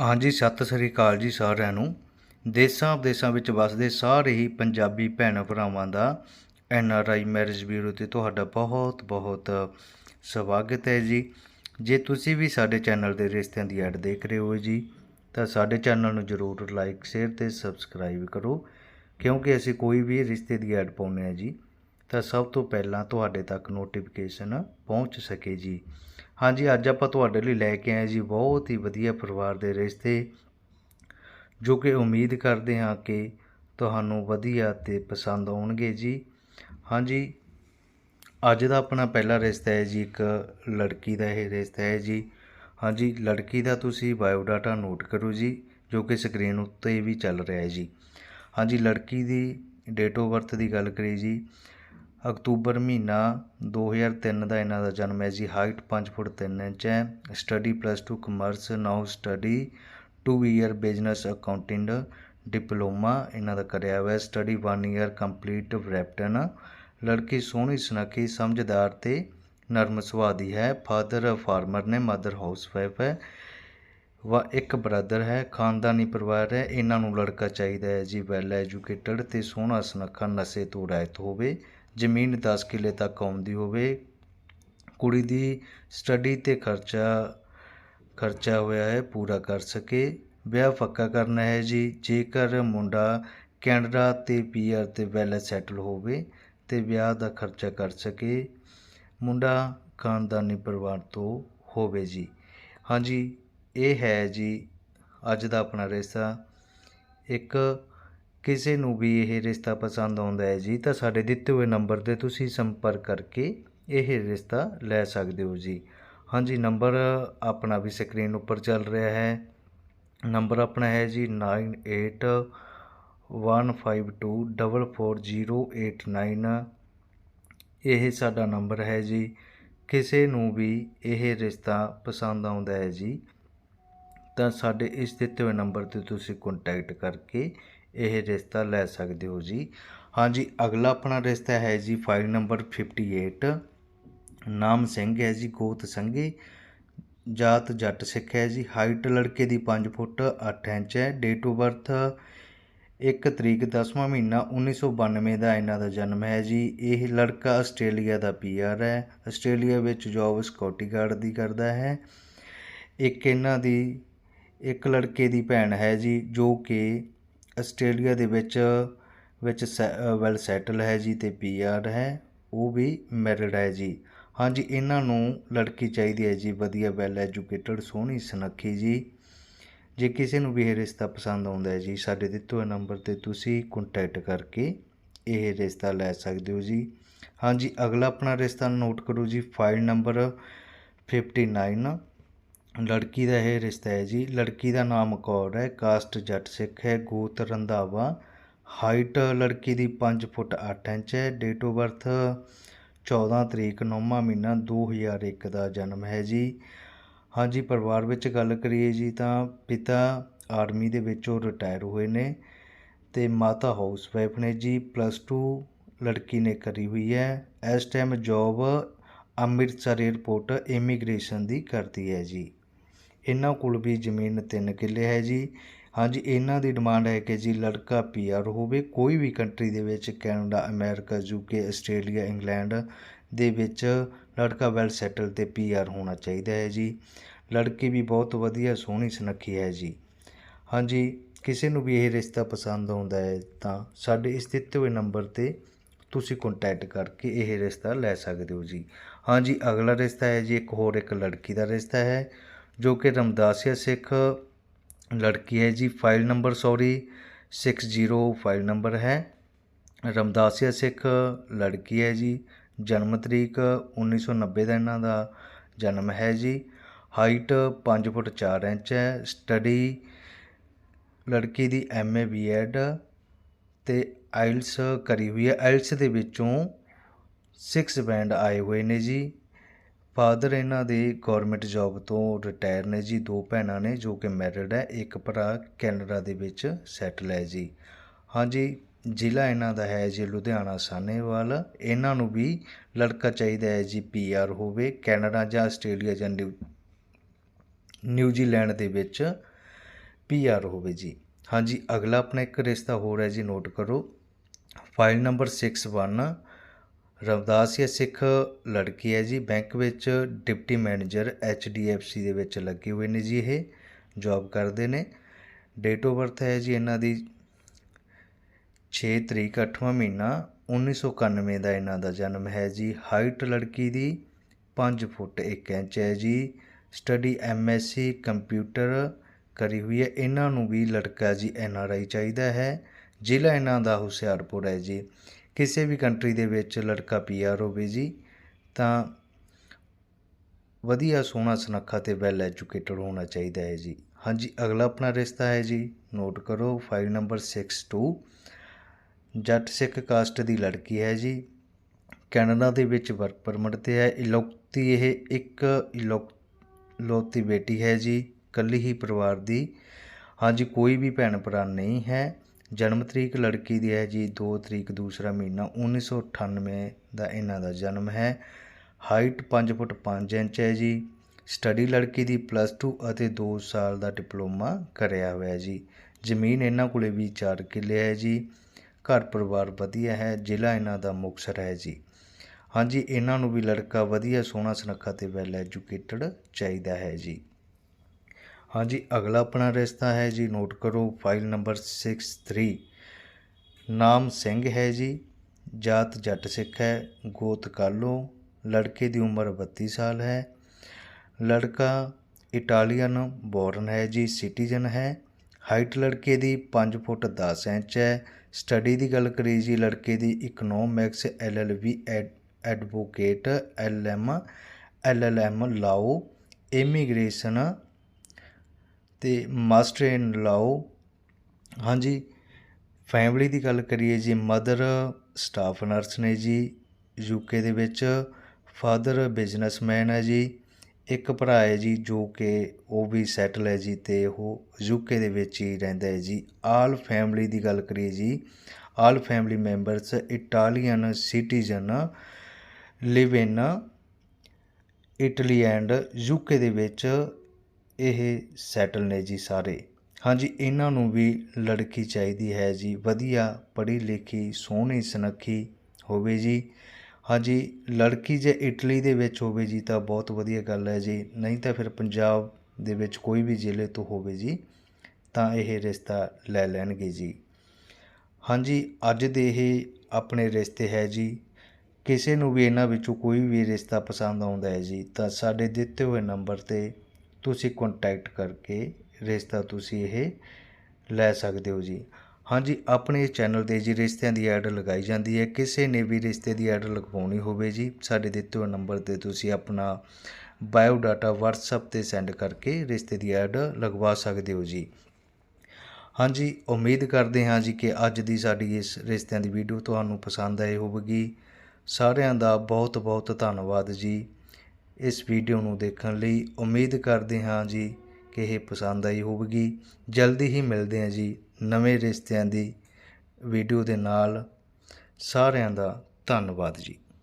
ਹਾਂਜੀ, ਸਤਿ ਸ੍ਰੀ ਅਕਾਲ ਜੀ ਸਾਰਿਆਂ ਨੂੰ। ਦੇਸ਼ਾਂ ਵਿਦੇਸ਼ਾਂ ਵਿੱਚ ਵੱਸਦੇ ਸਾਰੇ ਹੀ ਪੰਜਾਬੀ ਭੈਣ ਭਰਾਵਾਂ ਦਾ N R I marriage bureau ਤੇ ਤੁਹਾਡਾ ਬਹੁਤ ਬਹੁਤ ਸਵਾਗਤ ਹੈ ਜੀ। ਜੇ ਤੁਸੀਂ ਵੀ ਸਾਡੇ ਚੈਨਲ ਦੇ ਰਿਸ਼ਤਿਆਂ ਦੀ ਐਡ ਦੇਖ ਰਹੇ ਹੋ ਜੀ, ਤਾਂ ਸਾਡੇ ਚੈਨਲ ਨੂੰ ਜਰੂਰ ਲਾਈਕ, ਸ਼ੇਅਰ ਤੇ ਸਬਸਕ੍ਰਾਈਬ ਕਰੋ। ਕਿਉਂਕਿ ਅਸੀਂ ਕੋਈ ਵੀ ਰਿਸ਼ਤੇ ਦੀ ਐਡ ਪਾਉਂਦੇ ਹਾਂ ਜੀ, ਤਾਂ ਸਭ ਤੋਂ ਪਹਿਲਾਂ ਤੁਹਾਡੇ ਤੱਕ ਨੋਟੀਫਿਕੇਸ਼ਨ ਪਹੁੰਚ ਸਕੇ ਜੀ। ਹਾਂਜੀ, ਅੱਜ ਆਪਾਂ ਤੁਹਾਡੇ ਲਈ ਲੈ ਕੇ ਆਏ ਜੀ ਬਹੁਤ ਹੀ ਵਧੀਆ ਪਰਿਵਾਰ ਦੇ ਰਿਸ਼ਤੇ, ਜੋ ਕਿ ਉਮੀਦ ਕਰਦੇ ਹਾਂ ਕਿ ਤੁਹਾਨੂੰ ਵਧੀਆ ਤੇ ਪਸੰਦ ਆਉਣਗੇ ਜੀ। ਹਾਂਜੀ, ਅੱਜ ਦਾ ਆਪਣਾ ਪਹਿਲਾ ਰਿਸ਼ਤਾ ਹੈ ਜੀ, ਇੱਕ ਲੜਕੀ ਦਾ ਇਹ ਰਿਸ਼ਤਾ ਹੈ ਜੀ। ਹਾਂਜੀ, ਲੜਕੀ ਦਾ ਤੁਸੀਂ ਬਾਇਓਡਾਟਾ ਨੋਟ ਕਰੋ ਜੀ, ਜੋ ਕਿ ਸਕਰੀਨ ਉੱਤੇ ਵੀ ਚੱਲ ਰਿਹਾ ਹੈ ਜੀ। ਹਾਂਜੀ, ਲੜਕੀ ਦੀ ਡੇਟ ਆਫ ਬਰਥ ਦੀ ਗੱਲ ਕਰੀ ਜੀ ਅਕਤੂਬਰ ਮਹੀਨਾ 2003 ਦਾ ਇਹਨਾਂ ਦਾ ਜਨਮ ਹੈ ਜੀ। ਹਾਈਟ ਪੰਜ ਫੁੱਟ ਤਿੰਨ ਇੰਚ ਹੈ। Study plus two commerce now study, two year business accounting diploma ਇਹਨਾਂ ਦਾ ਕਰਿਆ ਹੋਇਆ ਸਟੱਡੀ 1 ਈਅਰ ਕੰਪਲੀਟ ਬ੍ਰੈਪਟਨ ਲੜਕੀ ਸੋਹਣੀ ਸੁਨੱਖੀ, ਸਮਝਦਾਰ ਤੇ ਨਰਮ ਸੁਭਾਅ ਦੀ ਹੈ। ਫਾਦਰ ਫਾਰਮਰ ਨੇ, ਮਦਰ ਹਾਊਸਵਾਈਫ ਹੈ। ਵਾ ਇੱਕ ਬ੍ਰਦਰ ਹੈ। ਖਾਨਦਾਨੀ ਪਰਿਵਾਰ ਹੈ। ਇਹਨਾਂ ਨੂੰ ਲੜਕਾ ਚਾਹੀਦਾ ਹੈ ਜੀ। ਵੈਲ ਐਜੂਕੇਟਡ ਤੇ ਸੋਹਣਾ ਸੁਨੱਖਾ, ਨਸ਼ੇ ਤੋਂ ਰਹਿਤ ਹੋਵੇ। ਜ਼ਮੀਨ 10 ਕਿੱਲੇ ਤੱਕ ਆਉਂਦੀ ਹੋਵੇ। ਕੁੜੀ ਦੀ ਸਟੱਡੀ ਤੇ ਖਰਚਾ ਖਰਚਾ ਹੋਇਆ ਹੈ, ਪੂਰਾ ਕਰ ਸਕੇ। ਵਿਆਹ ਪੱਕਾ ਕਰਨਾ ਹੈ ਜੀ। ਜੇਕਰ ਮੁੰਡਾ ਕੈਨੇਡਾ ਤੇ ਪੀਆਰ ਤੇ ਵੈਲ ਸੈਟਲ ਹੋਵੇ, ਤੇ ਵਿਆਹ ਦਾ ਖਰਚਾ ਕਰ ਸਕੇ। ਮੁੰਡਾ ਖਾਨਦਾਨੀ ਪਰਿਵਾਰ ਤੋਂ ਹੋਵੇ ਜੀ। ਹਾਂਜੀ, ਇਹ ਹੈ ਜੀ, ਅੱਜ ਦਾ ਆਪਣਾ ਰਿਸ਼ਤਾ। ਇੱਕ ਕਿਸੇ ਨੂੰ ਵੀ ਇਹ ਰਿਸ਼ਤਾ ਪਸੰਦ ਆਉਂਦਾ ਹੈ ਜੀ, ਤਾਂ ਸਾਡੇ ਦਿੱਤੇ ਹੋਏ ਨੰਬਰ ਤੇ ਤੁਸੀਂ ਸੰਪਰਕ ਕਰਕੇ ਇਹ ਰਿਸ਼ਤਾ ਲੈ ਸਕਦੇ ਹੋ ਜੀ। ਹਾਂਜੀ ਨੰਬਰ ਆਪਣਾ ਵੀ ਸਕਰੀਨ ਉੱਪਰ ਚੱਲ ਰਿਹਾ ਹੈ। ਨੰਬਰ ਆਪਣਾ ਹੈ ਜੀ 9815244089 ਇਹ ਸਾਡਾ ਨੰਬਰ ਹੈ ਜੀ। ਕਿਸੇ ਨੂੰ ਵੀ ਇਹ ਰਿਸ਼ਤਾ ਪਸੰਦ ਆਉਂਦਾ ਹੈ ਜੀ, ਤਾਂ ਸਾਡੇ ਇਸ ਦਿੱਤੇ ਹੋਏ ਨੰਬਰ ਤੇ ਤੁਸੀਂ ਕੰਟੈਕਟ ਕਰਕੇ ਇਹ ਰਿਸ਼ਤਾ ਲੈ ਸਕਦੇ ਹੋ ਜੀ। ਹਾਂਜੀ ਅਗਲਾ ਆਪਣਾ ਰਿਸ਼ਤਾ ਹੈ ਜੀ ਫਾਈਲ ਨੰਬਰ 58 ਨਾਮ ਸਿੰਘ ਹੈ ਜੀ, ਗੋਤ ਸੰਘੀ ਜਾਤ ਜੱਟ ਸਿੱਖ ਹੈ ਜੀ। ਹਾਈਟ ਲੜਕੇ ਦੀ 5 ਫੁੱਟ 8 ਇੰਚ ਹੈ। ਡੇਟ ਆਫ ਬਰਥ 1 ਤਰੀਕ 10ਵਾਂ ਮਹੀਨਾ 1992 ਦਾ ਇਹਨਾਂ ਦਾ ਜਨਮ ਹੈ ਜੀ। ਇਹ ਲੜਕਾ ਆਸਟ੍ਰੇਲੀਆ ਦਾ ਪੀਆਰ ਹੈ। ਆਸਟ੍ਰੇਲੀਆ ਵਿੱਚ ਜੌਬ ਸਿਕਿਉਰਿਟੀ ਗਾਰਡ ਦੀ ਕਰਦਾ ਹੈ। ਇੱਕ ਇਹਨਾਂ ਦੀ, ਇੱਕ ਲੜਕੇ ਦੀ ਭੈਣ ਹੈ ਜੀ, ਜੋ ਕਿ ਆਸਟ੍ਰੇਲੀਆ ਦੇ ਵਿੱਚ ਵਿੱਚ ਸੈ ਵੈਲ ਸੈਟਲ ਹੈ ਜੀ ਅਤੇ ਪੀ ਆਰ ਹੈ, ਉਹ ਵੀ ਮੈਰਿਡ ਹੈ ਜੀ। ਹਾਂਜੀ, ਇਹਨਾਂ ਨੂੰ ਲੜਕੀ ਚਾਹੀਦੀ ਹੈ ਜੀ, ਵਧੀਆ ਵੈਲ ਐਜੂਕੇਟਡ ਸੋਹਣੀ, ਸੁਨੱਖੀ ਜੀ। ਜੇ ਕਿਸੇ ਨੂੰ ਵੀ ਇਹ ਰਿਸ਼ਤਾ ਪਸੰਦ ਆਉਂਦਾ ਹੈ ਜੀ, ਸਾਡੇ ਦਿੱਤੇ ਹੋਏ ਨੰਬਰ ਤੇ ਤੁਸੀਂ ਕੰਟੈਕਟ ਕਰਕੇ ਇਹ ਰਿਸ਼ਤਾ ਲੈ ਸਕਦੇ ਹੋ ਜੀ। ਹਾਂਜੀ, ਅਗਲਾ ਆਪਣਾ ਰਿਸ਼ਤਾ ਨੋਟ ਕਰੋ ਜੀ ਫਾਈਲ ਨੰਬਰ 59 ਲੜਕੀ ਦਾ ਇਹ ਰਿਸ਼ਤਾ ਹੈ ਜੀ। ਲੜਕੀ ਦਾ ਨਾਮ ਕੌਰ ਹੈ। ਕਾਸਟ ਜੱਟ ਸਿੱਖ ਹੈ। ਗੋਤ ਰੰਧਾਵਾ। ਹਾਈਟ ਲੜਕੀ ਦੀ 5 ਫੁੱਟ 8 ਇੰਚ ਹੈ। ਡੇਟ ਆਫ ਬਰਥ 14 ਤਰੀਕ 9ਵਾਂ ਮਹੀਨਾ 2001 ਦਾ ਜਨਮ ਹੈ ਜੀ। ਹਾਂਜੀ ਪਰਿਵਾਰ ਵਿੱਚ ਗੱਲ ਕਰੀਏ ਜੀ ਤਾਂ ਪਿਤਾ ਆਰਮੀ ਦੇ ਵਿੱਚ ਉਹ ਰਿਟਾਇਰ ਹੋਏ ਨੇ ਤੇ ਮਾਤਾ ਹਾਊਸ ਵਾਈਫ ਨੇ ਜੀ। ਪਲੱਸ 2 ਲੜਕੀ ਨੇ ਕਰੀ ਹੋਈ ਹੈ। ਇਸ time job Amritsar airport immigration ਦੀ ਕਰਦੀ ਹੈ ਜੀ। ਇਹਨਾਂ ਕੋਲ ਵੀ ਜ਼ਮੀਨ ਤਿੰਨ ਕਿੱਲੇ ਹੈ ਜੀ। ਹਾਂਜੀ, ਇਹਨਾਂ ਦੀ ਡਿਮਾਂਡ ਹੈ ਕਿ ਜੀ ਲੜਕਾ ਪੀਆਰ ਹੋਵੇ, ਕੋਈ ਵੀ ਕੰਟਰੀ ਦੇ ਵਿੱਚ, Canada, America UK Australia, England ਦੇ ਵਿੱਚ ਲੜਕਾ ਵੈਲ ਸੈਟਲ ਤੇ ਪੀਆਰ ਹੋਣਾ ਚਾਹੀਦਾ ਹੈ ਜੀ। ਲੜਕੀ ਵੀ ਬਹੁਤ ਵਧੀਆ, ਸੋਹਣੀ, ਸੁਨੱਖੀ ਹੈ ਜੀ। ਹਾਂਜੀ, ਕਿਸੇ ਨੂੰ ਵੀ ਇਹ ਰਿਸ਼ਤਾ ਪਸੰਦ ਆਉਂਦਾ ਹੈ ਤਾਂ ਸਾਡੇ ਇਸ ਦਿੱਤੇ ਹੋਏ ਨੰਬਰ ਤੇ ਤੁਸੀਂ ਕੰਟੈਕਟ ਕਰਕੇ ਇਹ ਰਿਸ਼ਤਾ ਲੈ ਸਕਦੇ ਹੋ ਜੀ। ਹਾਂਜੀ, ਅਗਲਾ ਰਿਸ਼ਤਾ ਹੈ ਜੀ, ਇੱਕ ਹੋਰ ਇੱਕ ਲੜਕੀ ਦਾ ਰਿਸ਼ਤਾ ਹੈ। ਜੋ ਕਿ ਰਮਦਾਸੀਆ ਸਿੱਖ ਲੜਕੀ ਹੈ ਜੀ file number sorry 60 file number ਹੈ। ਰਮਦਾਸੀਆ ਸਿੱਖ ਲੜਕੀ ਹੈ ਜੀ, ਜਨਮ ਤਰੀਕ 1990 ਦਾ ਇਹਨਾਂ ਦਾ ਜਨਮ ਹੈ ਜੀ। ਹਾਈਟ 5 ਫੁੱਟ 4 ਇੰਚ ਹੈ। ਸਟੱਡੀ ਲੜਕੀ ਦੀ ਐਮਏ ਬੀਐਡ ਤੇ ਆਇਲਸ ਕਰੀ ਹੋਈ ਹੈ। ਆਇਲਸ ਦੇ ਵਿੱਚੋਂ 6 ਬੈਂਡ ਆਏ ਹੋਏ ਨੇ ਜੀ। ਫਾਦਰ ਇਹਨਾਂ ਦੇ ਗੌਰਮੈਂਟ ਜੌਬ ਤੋਂ ਰਿਟਾਇਰ ਨੇ ਜੀ, ਦੋ ਭੈਣਾਂ ਨੇ ਜੋ ਕਿ ਮੈਰਿਡ ਹੈ, ਇੱਕ ਭਰਾ ਕੈਨੇਡਾ ਦੇ ਵਿੱਚ ਸੈਟਲ ਹੈ ਜੀ। ਹਾਂਜੀ ਜ਼ਿਲ੍ਹਾ ਇਹਨਾਂ ਦਾ ਹੈ ਜੀ, ਲੁਧਿਆਣਾ ਸਾਨੇਵਾਲ ਇਹਨਾਂ ਨੂੰ ਵੀ ਲੜਕਾ ਚਾਹੀਦਾ ਹੈ ਜੀ ਪੀਆਰ ਹੋਵੇ, ਕੈਨੇਡਾ ਜਾਂ ਆਸਟ੍ਰੇਲੀਆ ਜਾਂ ਨਿਊ, ਨਿਊਜ਼ੀਲੈਂਡ ਦੇ ਵਿੱਚ ਪੀਆਰ ਹੋਵੇ ਜੀ। ਹਾਂਜੀ ਅਗਲਾ ਆਪਣਾ ਇੱਕ ਰਿਸ਼ਤਾ ਹੋਰ ਹੈ ਜੀ, ਨੋਟ ਕਰੋ। ਫਾਈਲ ਨੰਬਰ 61 ਰਵਦਾਸ ਰਵਦਾਸੀਆ ਸਿੱਖ ਲੜਕੀ ਹੈ ਜੀ। ਬੈਂਕ ਵਿੱਚ ਡਿਪਟੀ ਮੈਨੇਜਰ ਐਚਡੀਐਫਸੀ ਦੇ ਵਿੱਚ ਲੱਗੇ ਹੋਏ ਨੇ ਜੀ ਇਹ। ਜੌਬ ਕਰਦੇ ਨੇ। ਡੇਟ ਆਫ ਬਰਥ ਹੈ ਜੀ ਇਹਨਾਂ ਦੀ 6 ਤਰੀਕ 8ਵਾਂ ਮਹੀਨਾ 1991 ਦਾ ਇਹਨਾਂ ਦਾ ਜਨਮ ਹੈ ਜੀ। ਹਾਈਟ ਲੜਕੀ ਦੀ 5 ਫੁੱਟ 1 ਇੰਚ ਹੈ ਜੀ। ਸਟੱਡੀ ਐਮਐਸਸੀ ਕੰਪਿਊਟਰ ਕਰੀ ਹੋਈ ਹੈ। ਇਹਨਾਂ ਨੂੰ ਵੀ ਲੜਕਾ ਜੀ ਐਨਆਰਆਈ ਚਾਹੀਦਾ ਹੈ। ਜ਼ਿਲ੍ਹਾ ਇਹਨਾਂ ਦਾ ਹੁਸ਼ਿਆਰਪੁਰ ਹੈ ਜੀ। ਕਿਸੇ ਵੀ ਕੰਟਰੀ ਦੇ ਵਿੱਚ ਲੜਕਾ ਪੀਆਰ ਹੋਵੇ ਜੀ, ਤਾਂ ਵਧੀਆ ਸੋਹਣਾ ਸੁਨੱਖਾ ਤੇ ਵੈਲ ਐਜੂਕੇਟਡ ਹੋਣਾ ਚਾਹੀਦਾ ਹੈ ਜੀ। ਹਾਂਜੀ, ਅਗਲਾ ਆਪਣਾ ਰਿਸ਼ਤਾ ਹੈ ਜੀ। ਨੋਟ ਕਰੋ ਫਾਈਲ ਨੰਬਰ 62 ਜੱਟ ਸਿੱਖ ਕਾਸਟ ਦੀ ਲੜਕੀ ਹੈ ਜੀ। ਕੈਨੇਡਾ ਦੇ ਵਿੱਚ ਵਰਕ ਪਰਮਿਟ ਤੇ ਹੈ। ਇਲੌਕਤੀ ਇਹ ਇੱਕ ਇਲੌਕਤੀ ਬੇਟੀ ਹੈ ਜੀ। ਇਕੱਲੀ ਹੀ ਪਰਿਵਾਰ ਦੀ। ਹਾਂਜੀ, ਕੋਈ ਵੀ ਭੈਣ ਭਰਾ ਨਹੀਂ ਹੈ। ਜਨਮ ਤਰੀਕ ਲੜਕੀ ਦੀ ਹੈ ਜੀ, ਦੋ ਤਰੀਕ ਦੂਸਰਾ ਮਹੀਨਾ 1998 ਦਾ ਇਹਨਾਂ ਦਾ ਜਨਮ ਹੈ। ਹਾਈਟ ਪੰਜ ਫੁੱਟ ਪੰਜ ਇੰਚ ਹੈ ਜੀ। ਸਟੱਡੀ ਲੜਕੀ ਦੀ ਪਲੱਸ 2 ਅਤੇ 2 ਸਾਲ ਦਾ ਡਿਪਲੋਮਾ ਕਰਿਆ ਹੋਇਆ ਜੀ। ਜ਼ਮੀਨ ਇਹਨਾਂ ਕੋਲੇ ਵੀ 4 ਕਿੱਲੇ ਹੈ ਜੀ। ਘਰ ਪਰਿਵਾਰ ਵਧੀਆ ਹੈ, ਜ਼ਿਲ੍ਹਾ ਇਹਨਾਂ ਦਾ ਮੁਕਤਸਰ ਹੈ ਜੀ। ਹਾਂਜੀ, ਇਹਨਾਂ ਨੂੰ ਵੀ ਲੜਕਾ ਵਧੀਆ ਸੋਹਣਾ ਸੁਨੱਖਾ ਤੇ ਵੈਲ ਐਜੂਕੇਟਡ ਚਾਹੀਦਾ ਹੈ ਜੀ। ਹਾਂਜੀ, ਅਗਲਾ ਆਪਣਾ ਰਿਸ਼ਤਾ ਹੈ ਜੀ ਨੋਟ ਕਰੋ ਫਾਈਲ ਨੰਬਰ 63 ਨਾਮ ਸਿੰਘ ਹੈ ਜੀ, ਜਾਤ ਜੱਟ ਸਿੱਖ ਹੈ, ਗੋਤ ਕਾਲੋ, ਲੜਕੇ ਦੀ ਉਮਰ 32 ਸਾਲ ਹੈ। ਲੜਕਾ ਇਟਾਲੀਅਨ ਬੋਰਨ ਹੈ ਜੀ ਸਿਟੀਜ਼ਨ ਹੈ। ਹਾਈਟ ਲੜਕੇ ਦੀ 5 ਫੁੱਟ 10 ਇੰਚ ਹੈ। ਸਟੱਡੀ ਦੀ ਗੱਲ ਕਰੀ ਜੀ, ਲੜਕੇ ਦੀ economics LLB advocate LM LLM ਲਾਓ ਇਮੀਗ੍ਰੇਸ਼ਨ ਅਤੇ ਮਾਸਟਰ ਇਨ ਲਾਓ। ਹਾਂਜੀ, ਫੈਮਿਲੀ ਦੀ ਗੱਲ ਕਰੀਏ ਜੀ, ਮਦਰ ਸਟਾਫ ਨਰਸ ਨੇ ਜੀ ਯੂਕੇ ਦੇ ਵਿੱਚ। ਫਾਦਰ ਬਿਜ਼ਨਸਮੈਨ ਹੈ ਜੀ, ਇੱਕ ਭਰਾ ਹੈ ਜੀ ਜੋ ਕਿ ਉਹ ਵੀ ਸੈਟਲ ਹੈ ਜੀ ਤੇ ਉਹ ਯੂਕੇ ਦੇ ਵਿੱਚ ਹੀ ਰਹਿੰਦਾ ਹੈ ਜੀ। ਆਲ ਫੈਮਿਲੀ ਦੀ ਗੱਲ ਕਰੀਏ ਜੀ, all family members Italian citizen live in Italy and UK ਦੇ ਵਿੱਚ ਇਹ ਸੈਟਲ ਨੇ ਜੀ ਸਾਰੇ। ਹਾਂਜੀ, ਇਹਨਾਂ ਨੂੰ ਵੀ ਲੜਕੀ ਚਾਹੀਦੀ ਹੈ ਜੀ। ਵਧੀਆ ਪੜ੍ਹੀ ਲਿਖੀ, ਸੋਹਣੀ ਸੁਨੱਖੀ ਹੋਵੇ ਜੀ। ਹਾਂਜੀ, ਲੜਕੀ ਜੇ ਇਟਲੀ ਦੇ ਵਿੱਚ ਹੋਵੇ ਜੀ ਤਾਂ ਬਹੁਤ ਵਧੀਆ ਗੱਲ ਹੈ ਜੀ। ਨਹੀਂ ਤਾਂ ਫਿਰ ਪੰਜਾਬ ਦੇ ਵਿੱਚ ਕੋਈ ਵੀ ਜ਼ਿਲ੍ਹੇ ਤੋਂ ਹੋਵੇ ਜੀ ਤਾਂ ਇਹ ਰਿਸ਼ਤਾ ਲੈ ਲੈਣਗੇ ਜੀ। ਹਾਂਜੀ, ਅੱਜ ਦੇ ਇਹ ਆਪਣੇ ਰਿਸ਼ਤੇ ਹੈ ਜੀ। ਕਿਸੇ ਨੂੰ ਵੀ ਇਹਨਾਂ ਵਿੱਚੋਂ ਕੋਈ ਵੀ ਰਿਸ਼ਤਾ ਪਸੰਦ ਆਉਂਦਾ ਹੈ ਜੀ ਤਾਂ ਸਾਡੇ ਦਿੱਤੇ ਹੋਏ ਨੰਬਰ ਤੇ ਤੁਸੀਂ ਕੰਟੈਕਟ ਕਰਕੇ ਰਿਸ਼ਤਾ ਤੁਸੀਂ ਇਹ ਲੈ ਸਕਦੇ ਹੋ ਜੀ। ਹਾਂਜੀ, ਆਪਣੇ ਚੈਨਲ ਤੇ ਜੀ ਰਿਸ਼ਤਿਆਂ ਦੀ ਐਡ ਲਗਾਈ ਜਾਂਦੀ ਹੈ। ਕਿਸੇ ਨੇ ਵੀ ਰਿਸ਼ਤੇ ਦੀ ਐਡ ਲਗਵਾਉਣੀ ਹੋਵੇ ਜੀ, ਸਾਡੇ ਦਿੱਤੇ ਹੋਏ ਨੰਬਰ ਤੇ ਤੁਸੀਂ ਆਪਣਾ ਬਾਇਓ ਡਾਟਾ WhatsApp ਤੇ ਸੈਂਡ ਕਰਕੇ ਰਿਸ਼ਤੇ ਦੀ ਐਡ ਲਗਵਾ ਸਕਦੇ ਹੋ ਜੀ। ਹਾਂਜੀ, ਉਮੀਦ ਕਰਦੇ ਹਾਂ ਜੀ ਕਿ ਅੱਜ ਦੀ ਸਾਡੀ ਇਸ ਰਿਸ਼ਤਿਆਂ ਦੀ ਵੀਡੀਓ ਤੁਹਾਨੂੰ ਪਸੰਦ ਆਈ ਹੋਵੇਗੀ। ਸਾਰਿਆਂ ਦਾ ਬਹੁਤ ਬਹੁਤ ਧੰਨਵਾਦ ਜੀ। ਇਸ ਵੀਡੀਓ ਨੂੰ ਦੇਖਣ ਲਈ ਉਮੀਦ ਕਰਦੇ ਹਾਂ ਜੀ ਕਿ ਇਹ ਪਸੰਦ ਆਈ ਹੋਵੇਗੀ। ਜਲਦੀ ਹੀ ਮਿਲਦੇ ਹਾਂ ਜੀ ਨਵੇਂ ਰਿਸ਼ਤਿਆਂ ਦੀ ਵੀਡੀਓ ਦੇ ਨਾਲ। ਸਾਰਿਆਂ ਦਾ ਧੰਨਵਾਦ ਜੀ।